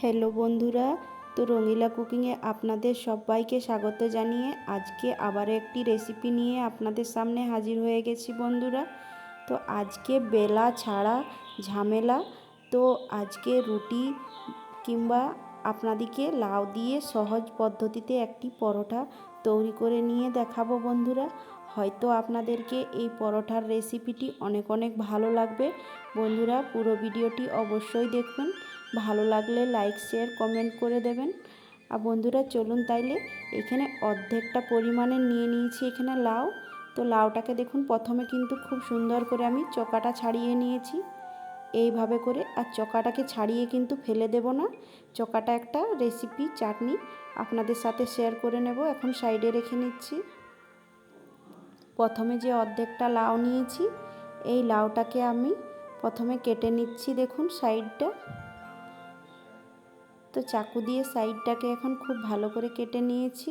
Hello বন্ধুরা, তো রঙিলা কুকিংয়ে আপনাদের সবাইকে স্বাগত জানিয়ে আজকে আবার একটি রেসিপি নিয়ে আপনাদের সামনে হাজির হয়ে গেছি বন্ধুরা। তো আজকে বেলা ছাড়া ঝামেলা, তো আজকে রুটি কিংবা আপনাদেরকে লাউ দিয়ে সহজ পদ্ধতিতে একটি পরোটা তৈরি করে নিয়ে দেখাবো বন্ধুরা। হয়তো আপনাদেরকে এই পরোটার রেসিপিটি অনেক অনেক ভালো লাগবে। বন্ধুরা, পুরো ভিডিওটি অবশ্যই দেখবেন। ভালো লাগলে লাইক শেয়ার কমেন্ট করে দেবেন। আর বন্ধুরা, চলুন তাইলে এখানে অর্ধেকটা পরিমাণে নিয়ে নিয়েছি এখানে লাউ। তো লাউটাকে দেখুন, প্রথমে কিন্তু খুব সুন্দর করে আমি চোকাটা ছাড়িয়ে নিয়েছি। এইভাবে করে, আর চোকাটাকে ছাড়িয়ে কিন্তু ফেলে দেব না। চোকাটা একটা রেসিপি চাটনি। আপনাদের সাথে শেয়ার করে নেব। এখন সাইডে রেখে নিচ্ছি। প্রথমে যে অর্ধেকটা লাউ নিয়েছি, এই লাউটাকে আমি প্রথমে কেটে নিচ্ছি দেখুন সাইডটা। তো চাকু দিয়ে সাইডটাকে এখন খুব ভালো করে কেটে নিয়েছি।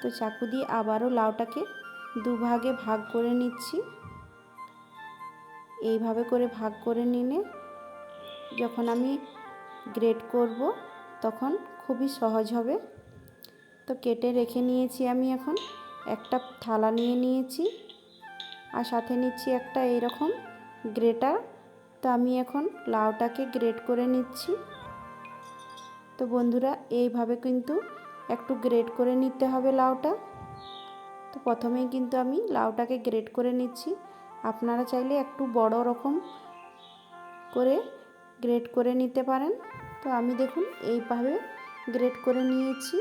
তো চাকু দিয়ে আবারও লাউটাকে দুভাগে ভাগ করে নিচ্ছি। এইভাবে করে ভাগ করে নিলে যখন আমি গ্রেট করব তখন খুবই সহজ হবে। তো কেটে রেখে নিয়েছি আমি এখন। একটা থালা নিয়ে নিয়েছি আর সাথে নিচ্ছি একটা এরকম গ্রেটার। তো আমি এখন লাউটাকে গ্রেট করে নিচ্ছি। তো বন্ধুরা, এইভাবে কিন্তু একটু গ্রেট করে নিতে হবে লাউটা। তো প্রথমেই কিন্তু আমি লাউটাকে গ্রেট করে নিচ্ছি। আপনারা চাইলে একটু বড় রকম করে গ্রেট করে নিতে পারেন। তো আমি দেখুন, এইভাবে গ্রেট করে নিয়েছি।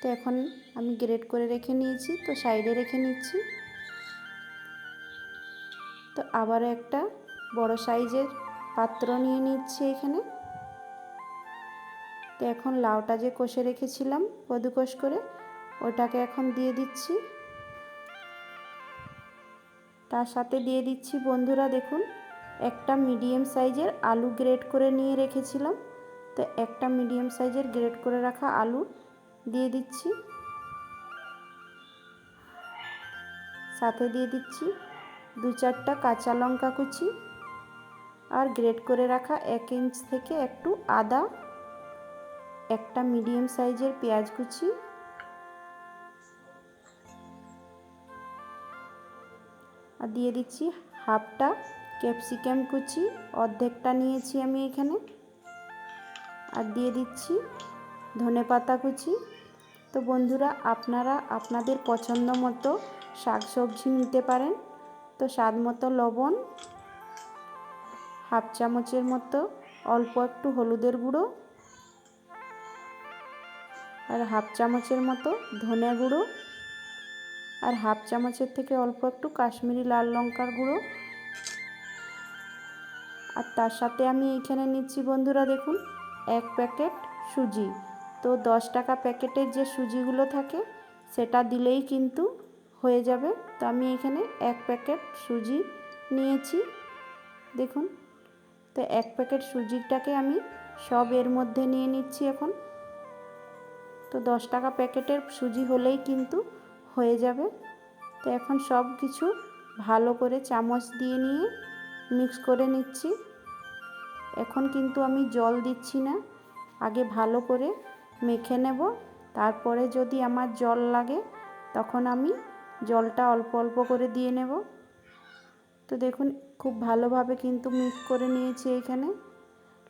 তো এখন আমি গ্রেড করে রেখে নিয়েছি, তো সাইডে রেখে নিচ্ছি। তো আবার একটা বড় সাইজের পাত্র নিয়ে নিচ্ছি এখানে। তো এখন লাউটা যে কষে রেখেছিলাম কদুকষ করে, ওটাকে এখন দিয়ে দিচ্ছি। তার সাথে দিয়ে দিচ্ছি, বন্ধুরা দেখুন, একটা মিডিয়াম সাইজের আলু গ্রেড করে নিয়ে রেখেছিলাম। তো একটা মিডিয়াম সাইজের গ্রেড করে রাখা আলু দিয়ে দিচ্ছি। সাথে দিয়ে দিচ্ছি দু চারটা কাঁচা লঙ্কা কুচি আর গ্রেট করে রাখা এক ইঞ্চ থেকে একটু আদা, একটা মিডিয়াম সাইজের পেঁয়াজ কুচি, আর দিয়ে দিচ্ছি হাফটা ক্যাপসিকাম কুচি, অর্ধেকটা নিয়েছি আমি এখানে। আর দিয়ে দিচ্ছি ধনে পাতা কুচি তো বন্ধুরা, আপনারা আপনাদের পছন্দ মতো শাক সবজি নিতে পারেন। তো স্বাদ মতো লবণ, হাফ চামচের মতো, অল্প একটু হলুদের গুঁড়ো আর হাফ চামচের মতো ধনে গুঁড়ো আর হাফ চামচের থেকে অল্প একটু কাশ্মীরি লাল লঙ্কার গুঁড়ো। আর তার সাথে আমি এইখানে নিচ্ছি বন্ধুরা, দেখুন, এক প্যাকেট সুজি। তো দশ টাকা প্যাকেটের যে সুজিগুলো থাকে, সেটা দিলেই কিন্তু হয়ে যাবে। তো আমি এখানে এক প্যাকেট সুজি নিয়েছি, দেখুন। তো এক প্যাকেট সুজিটাকে আমি সব এর মধ্যে নিয়ে নিচ্ছি এখন। তো দশ টাকা প্যাকেটের সুজি হলেই কিন্তু হয়ে যাবে। তো এখন সব কিছু ভালো করে চামচ দিয়ে নিয়ে মিক্স করে নিচ্ছি। এখন কিন্তু আমি জল দিচ্ছি না। আগে ভালো করে মেখে নেব। তারপরে যদি আমার জল লাগে, তখন আমি জলটা অল্প অল্প করে দিয়ে নেব। তো দেখুন, খুব ভালোভাবে কিন্তু মিক্স করে নিয়েছি এখানে।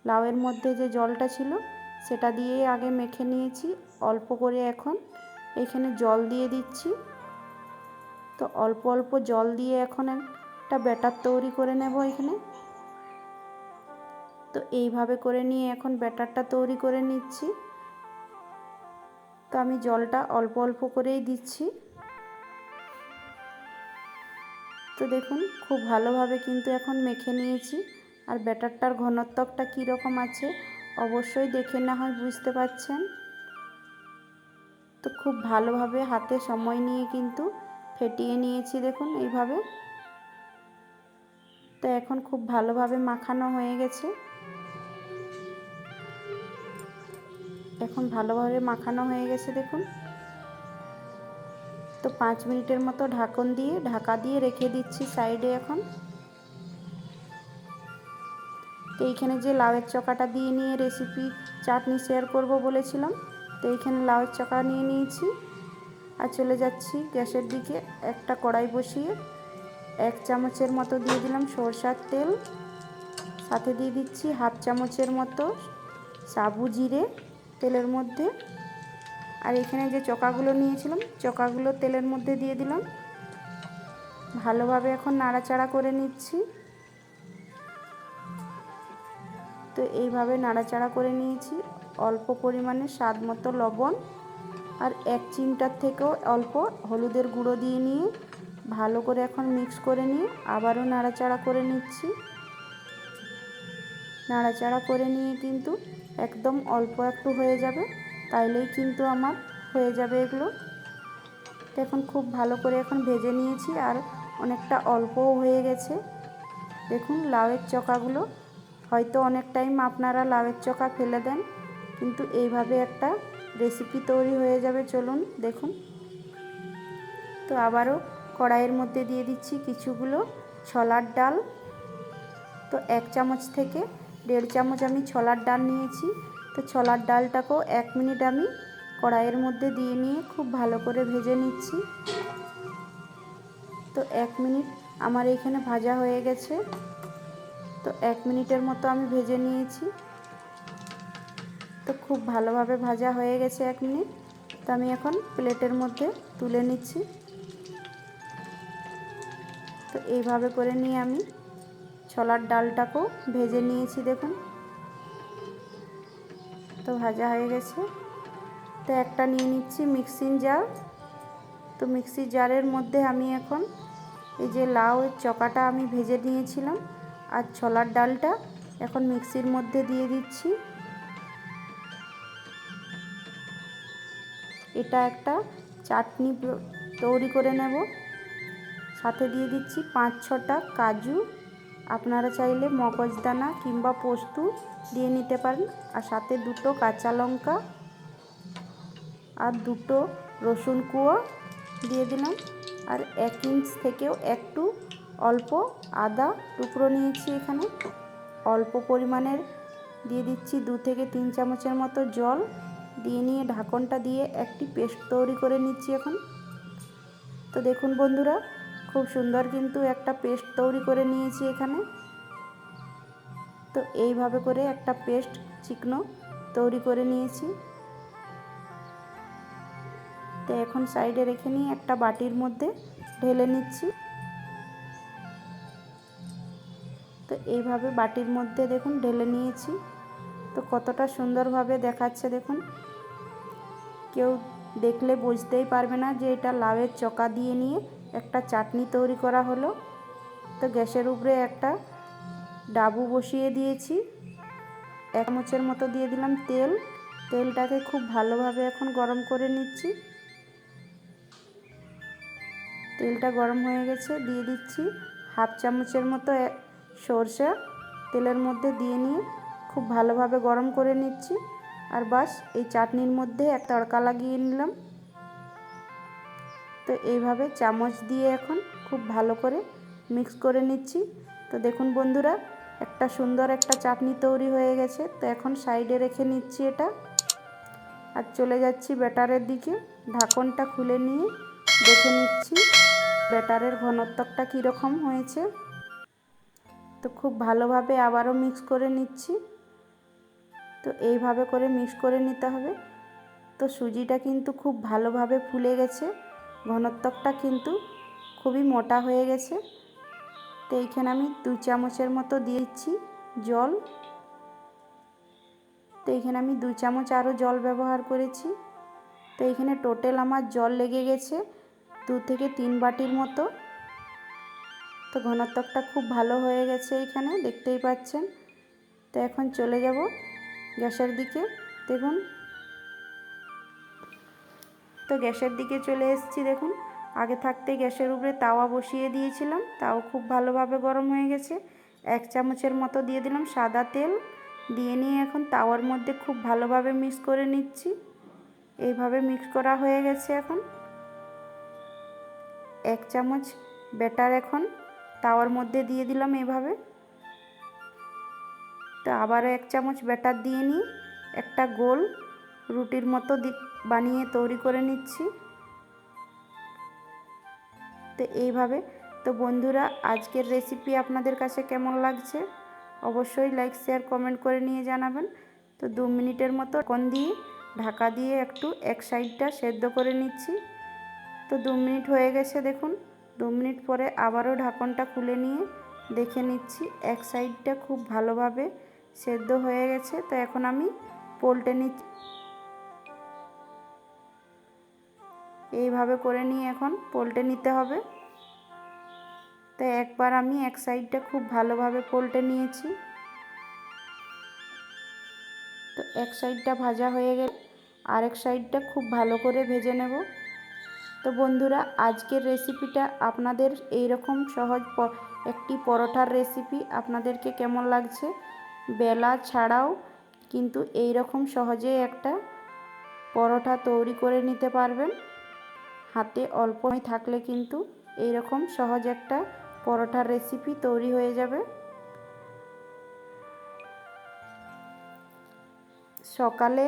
লাউয়ের মধ্যে যে জলটা ছিল, সেটা দিয়ে আগে মেখে নিয়েছি। অল্প করে এখন এখানে জল দিয়ে দিচ্ছি। তো অল্প অল্প জল দিয়ে এখন একটা ব্যাটার তৈরি করে নেব এখানে। তো এইভাবে করে নিয়ে এখন ব্যাটারটা তৈরি করে নিচ্ছি। তো আমি জলটা অল্প অল্প করেই দিচ্ছি। তো দেখুন, খুব ভালোভাবে কিন্তু এখন মেখে নিয়েছি। আর ব্যাটারটার ঘনত্বটা কীরকম আছে, অবশ্যই দেখে না হয় বুঝতে পারছেন। তো খুব ভালোভাবে হাতে সময় নিয়ে কিন্তু ফেটিয়ে নিয়েছি দেখুন এইভাবে। তো এখন খুব ভালোভাবে মাখানো হয়ে গেছে। এখন ভালোভাবে মাখানো হয়ে গেছে, দেখুন। তো পাঁচ মিনিটের মতো ঢাকন দিয়ে, ঢাকা দিয়ে রেখে দিচ্ছি সাইডে এখন। তো এইখানে যে লাউয়ের চকাটা দিয়ে নিয়ে রেসিপি চাটনি শেয়ার করব বলেছিলাম, তো এইখানে লাউয়ের চকা নিয়ে নিয়েছি। আর চলে যাচ্ছি গ্যাসের দিকে, একটা কড়াই বসিয়ে এক চামচের মতো দিয়ে দিলাম সরষার তেল। সাথে দিয়ে দিচ্ছি হাফ চামচের মতো সাবু জিরে। তেলের মধ্যে। আর এখানে যে চকাগুলো নিয়েছিলাম, চকাগুলো তেলের মধ্যে দিয়ে দিলাম। ভালোভাবে এখন নাড়াচাড়া করে নিচ্ছি। তো এইভাবে নাড়াচাড়া করে নিয়েছি। অল্প পরিমাণে স্বাদ মতো লবণ আর এক চিমটার থেকেও অল্প হলুদের গুঁড়ো দিয়ে নিয়ে ভালো করে এখন মিক্স করে নিয়ে আবারও নাড়াচাড়া করে নিচ্ছি। নাড়াচাড়া করে নিয়ে কিন্তু একদম অল্প একটু হয়ে যাবে, তাইলেই কিন্তু আমার হয়ে যাবে এগুলো। তো এখন খুব ভালো করে এখন ভেজে নিয়েছি আর অনেকটা অল্পও হয়ে গেছে। দেখুন লাউয়ের চকাগুলো হয়তো অনেক টাইম আপনারা লাউয়ের চকা ফেলে দেন, কিন্তু এইভাবে একটা রেসিপি তৈরি হয়ে যাবে, চলুন দেখুন। তো আবারও কড়াইয়ের মধ্যে দিয়ে দিচ্ছি কিছুগুলো ছোলার ডাল। তো এক চামচ থেকে দেড় চামচ আমি ছোলার ডাল নিয়েছি। তো ছোলার ডালটাকেও এক মিনিট আমি কড়াইয়ের মধ্যে দিয়ে নিয়ে খুব ভালো করে ভেজে নিচ্ছি। তো এক মিনিট আমার এখানে ভাজা হয়ে গেছে। তো এক মিনিটের মতো আমি ভেজে নিয়েছি। তো খুব ভালোভাবে ভাজা হয়ে গেছে এক মিনিট। তো আমি এখন প্লেটের মধ্যে তুলে নিচ্ছি। তো এইভাবে করে নিয়ে আমি ছোলার ডালটাকেও ভেজে নিয়েছি দেখুন। তো ভাজা হয়ে গেছে। তো একটা নিয়ে নিচ্ছি মিক্সিং জার। তো মিক্সি জারের মধ্যে আমি এখন এই যে লাউয়ের চকাটা আমি ভেজে নিয়েছিলাম আর ছোলার ডালটা এখন মিক্সির মধ্যে দিয়ে দিচ্ছি। এটা একটা চাটনি তৈরি করে নেব। সাথে দিয়ে দিচ্ছি পাঁচ ছটা কাজু। আপনারা চাইলে মগজদানা কিংবা পোস্ত দিয়ে নিতে পারেন। আর সাথে দুটো কাঁচা লঙ্কা আর দুটো রসুন কুয়ো দিয়ে দিলাম। আর এক ইঞ্চ থেকেও একটু অল্প আদা টুকরো নিয়েছি এখানে। অল্প পরিমাণের দিয়ে দিচ্ছি দু থেকে তিন চামচের মতো জল। দিয়ে নিয়ে ঢাকনটা দিয়ে একটি পেস্ট তৈরি করে নিচ্ছি এখন। তো দেখুন বন্ধুরা খুব সুন্দর কিন্তু একটা পেস্ট তৈরি করে নিয়েছি এখানে। তো এইভাবে করে একটা পেস্ট চিকনো তৈরি করে নিয়েছি। তো এখন সাইডে রেখে নিয়ে একটা বাটির মধ্যে ঢেলে নিচ্ছি। তো এইভাবে বাটির মধ্যে দেখুন ঢেলে নিয়েছি। তো কতটা সুন্দরভাবে দেখাচ্ছে দেখুন। কেউ দেখলে বুঝতেই পারবে না যে এটা লাউয়ের চকা দিয়ে নিয়ে একটা চাটনি তৈরি করা হলো। তো গ্যাসের উপরে একটা ডাবু বসিয়ে দিয়েছি। এক চামচের মতো দিয়ে দিলাম তেল। তেলটাকে খুব ভালোভাবে এখন গরম করে নিচ্ছি। তেলটা গরম হয়ে গেছে, দিয়ে দিচ্ছি হাফ চামচের মতো সরষে। তেলের মধ্যে দিয়ে নিয়ে খুব ভালোভাবে গরম করে নিচ্ছি। আর বাস, এই চাটনির মধ্যে এক তড়কা লাগিয়ে নিলাম। তো এইভাবে চামচ দিয়ে এখন খুব ভালো করে মিক্স করে নিচ্ছি। তো দেখুন বন্ধুরা, একটা সুন্দর একটা চাটনি তৈরি হয়ে গেছে। তো এখন সাইডে রেখে নিচ্ছি এটা। আর চলে যাচ্ছি ব্যাটারের দিকে। ঢাকনটা খুলে নিয়ে দেখে নিচ্ছি ব্যাটারের ঘনত্বটা কীরকম হয়েছে। তো খুব ভালোভাবে আবারও মিক্স করে নিচ্ছি। তো এইভাবে করে মিক্স করে নিতে হবে। তো সুজিটা কিন্তু খুব ভালোভাবে ফুলে গেছে। ঘনত্বটা কিন্তু খুবই মোটা হয়ে গেছে। তো এইখানে আমি দু চামচের মতো দিয়েছি জল। তো এইখানে আমি দু চামচ আরও জল ব্যবহার করেছি। তো এইখানে টোটাল আমার জল লেগে গেছে দু থেকে তিন বাটির মতো। তো ঘনত্বটা খুব ভালো হয়ে গেছে এইখানে, দেখতেই পাচ্ছেন। তো এখন চলে যাব গ্যাসের দিকে। দেখুন তো গ্যাসের দিকে চলে এসেছি, দেখুন। আগে থাকতে গ্যাসের উপরে তাওয়া বসিয়ে দিয়েছিলাম, তাও খুব ভালোভাবে গরম হয়ে গেছে। এক চামচের মতো দিয়ে দিলাম সাদা তেল, দিয়ে নিয়ে এখন তাওয়ার মধ্যে খুব ভালোভাবে মিক্স করে নিচ্ছি। এইভাবে মিক্স করা হয়ে গেছে এখন। এক চামচ ব্যাটার এখন তাওয়ার মধ্যে দিয়ে দিলাম এভাবে। তো আবারও এক চামচ ব্যাটার দিয়ে নিই, একটা গোল রুটির মতো বানিয়ে তৈরি করে নিচ্ছি। তো এইভাবে। তো বন্ধুরা, আজকের রেসিপি আপনাদের কাছে কেমন লাগছে? অবশ্যই লাইক শেয়ার কমেন্ট করে নিয়ে জানাবেন। তো দু মিনিটের মতো কোন দিয়ে ঢাকা দিয়ে একটু এক সাইডটা সেদ্ধ করে নিচ্ছি। তো দু মিনিট হয়ে গেছে দেখুন। দু মিনিট পরে আবারও ঢাকনটা খুলে নিয়ে দেখে নিচ্ছি এক সাইডটা খুব ভালোভাবে সেদ্ধ হয়ে গেছে। তো এখন আমি পোল্টে নিচ্ছি এইভাবে করে নিয়ে এখন পোল্টে নিতে হবে। তো একবার আমি এক সাইডটা খুব ভালোভাবে পোল্টে নিয়েছি। তো এক সাইডটা ভাজা হয়ে গেলে আরেক সাইডটা খুব ভালো করে ভেজে নেব। তো বন্ধুরা, আজকের রেসিপিটা আপনাদের এই রকম সহজ একটি পরোটার রেসিপি আপনাদেরকে কেমন লাগছে বেলা ছাড়াও কিন্তু এই রকম সহজে একটা পরোটা তৈরি করে নিতে পারবেন। হাতে অল্প থাকলে কিন্তু এই রকম সহজ একটা পরোটার রেসিপি তৈরি হয়ে যাবে। সকালে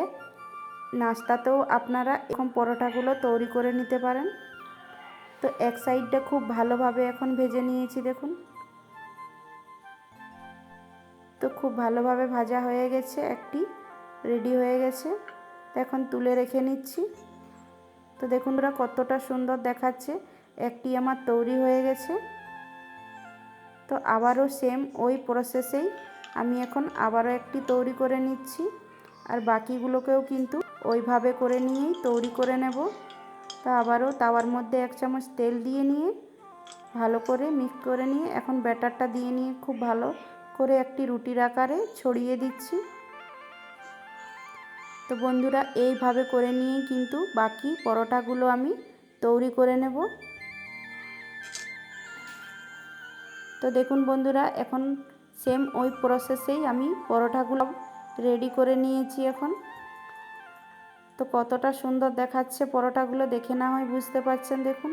নাস্তাতেও আপনারা এরকম পরোটাগুলো তৈরি করে নিতে পারেন। তো এক সাইডটা খুব ভালোভাবে এখন ভেজে নিয়েছি দেখুন। তো খুব ভালোভাবে ভাজা হয়ে গেছে, একটি রেডি হয়ে গেছে। এখন তুলে রেখে নিচ্ছি। তো দেখুন ওরা কতটা সুন্দর দেখাচ্ছে। একটি আমার তৈরি হয়ে গেছে। তো আবারও সেম ওই প্রসেসেই আমি এখন আবারও একটি তৈরি করে নিচ্ছি। আর বাকিগুলোকেও কিন্তু ওইভাবে করে নিয়েই তৈরি করে নেব। তা আবারও তাওয়ার মধ্যে এক চামচ তেল দিয়ে নিয়ে ভালো করে মিক্স করে নিয়ে এখন ব্যাটারটা দিয়ে নিয়ে খুব ভালো করে একটি রুটির আকারে ছড়িয়ে দিচ্ছি। তো বন্ধুরা, এইভাবে করে নিয়েই কিন্তু বাকি পরোটাগুলো আমি তৈরি করে নেব। তো দেখুন বন্ধুরা, এখন সেম ওই প্রসেসেই আমি পরোটাগুলো রেডি করে নিয়েছি এখন। তো কতটা সুন্দর দেখাচ্ছে পরোটাগুলো, দেখে না হয় বুঝতে পারছেন দেখুন।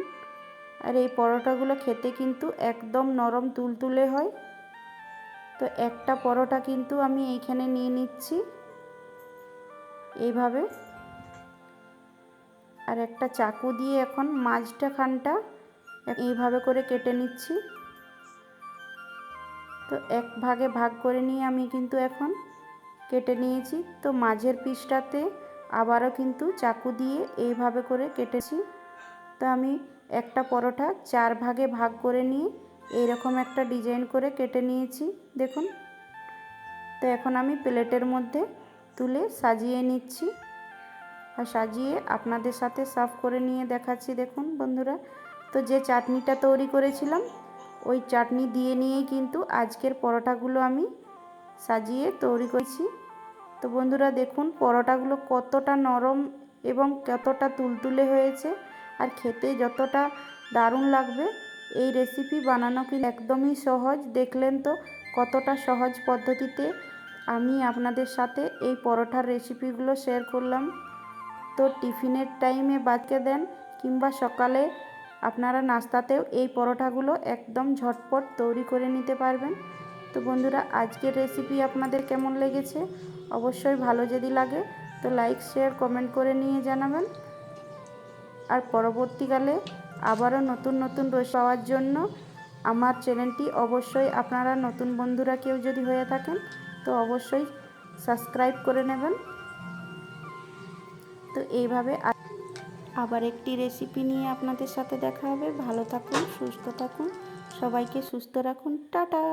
আর এই পরোটাগুলো খেতে কিন্তু একদম নরম তুলতুলে হয়। তো একটা পরোটা কিন্তু আমি এইখানে নিয়ে নিচ্ছি। এইভাবে। আর একটা চাকু দিয়ে এখন মাঝটা খানটা এইভাবে করে কেটে নিচ্ছি। তো এক ভাগে ভাগ করে নিয়ে আমি কিন্তু এখন কেটে নিয়েছি। তো মাঝের পিসটাতে আবারও কিন্তু চাকু দিয়ে এইভাবে করে কেটেছি। তো আমি একটা পরোটা চার ভাগে ভাগ করে নিয়ে এইরকম একটা ডিজাইন করে কেটে নিয়েছি। দেখুন। তো এখন আমি প্লেটের মধ্যে তুলে সাজিয়ে নিচ্ছি। আর সাজিয়ে আপনাদের সাথে সার্ভ করে নিয়ে দেখাচ্ছি, দেখুন বন্ধুরা। তো যে চাটনিটা তৈরি করেছিলাম, ওই চাটনি দিয়ে নিয়েই কিন্তু আজকের পরোটাগুলো আমি সাজিয়ে তৈরি করেছি। তো বন্ধুরা, দেখুন পরোটাগুলো কতটা নরম এবং কতটা তুলতুলে হয়েছে। আর খেতে যতটা দারুণ লাগবে, এই রেসিপি বানানো কিন্তু একদমই সহজ। দেখলেন তো কতটা সহজ পদ্ধতিতে আমি আপনাদের সাথে এই পরোটার রেসিপিগুলো শেয়ার করলাম। তো টিফিনের টাইমে বাদকে দেন, কিংবা সকালে আপনারা নাস্তাতেও এই পরোটাগুলো একদম ঝটপট তৈরি করে নিতে পারবেন। তো বন্ধুরা, আজকের রেসিপি আপনাদের কেমন লেগেছে? অবশ্যই ভালো যদি লাগে, তো লাইক শেয়ার কমেন্ট করে নিয়ে জানাবেন। আর পরবর্তীকালে আবারও নতুন নতুন রস পাওয়ার জন্য আমার চ্যানেলটি অবশ্যই আপনারা নতুন বন্ধুরা কেউ যদি হয়ে থাকেন তো অবশ্যই সাবস্ক্রাইব করে নেবেন। তো এইভাবে আবার একটি রেসিপি নিয়ে আপনাদের সাথে দেখা হবে। ভালো থাকুন, সুস্থ থাকুন, সবাইকে সুস্থ রাখুন। টাটা!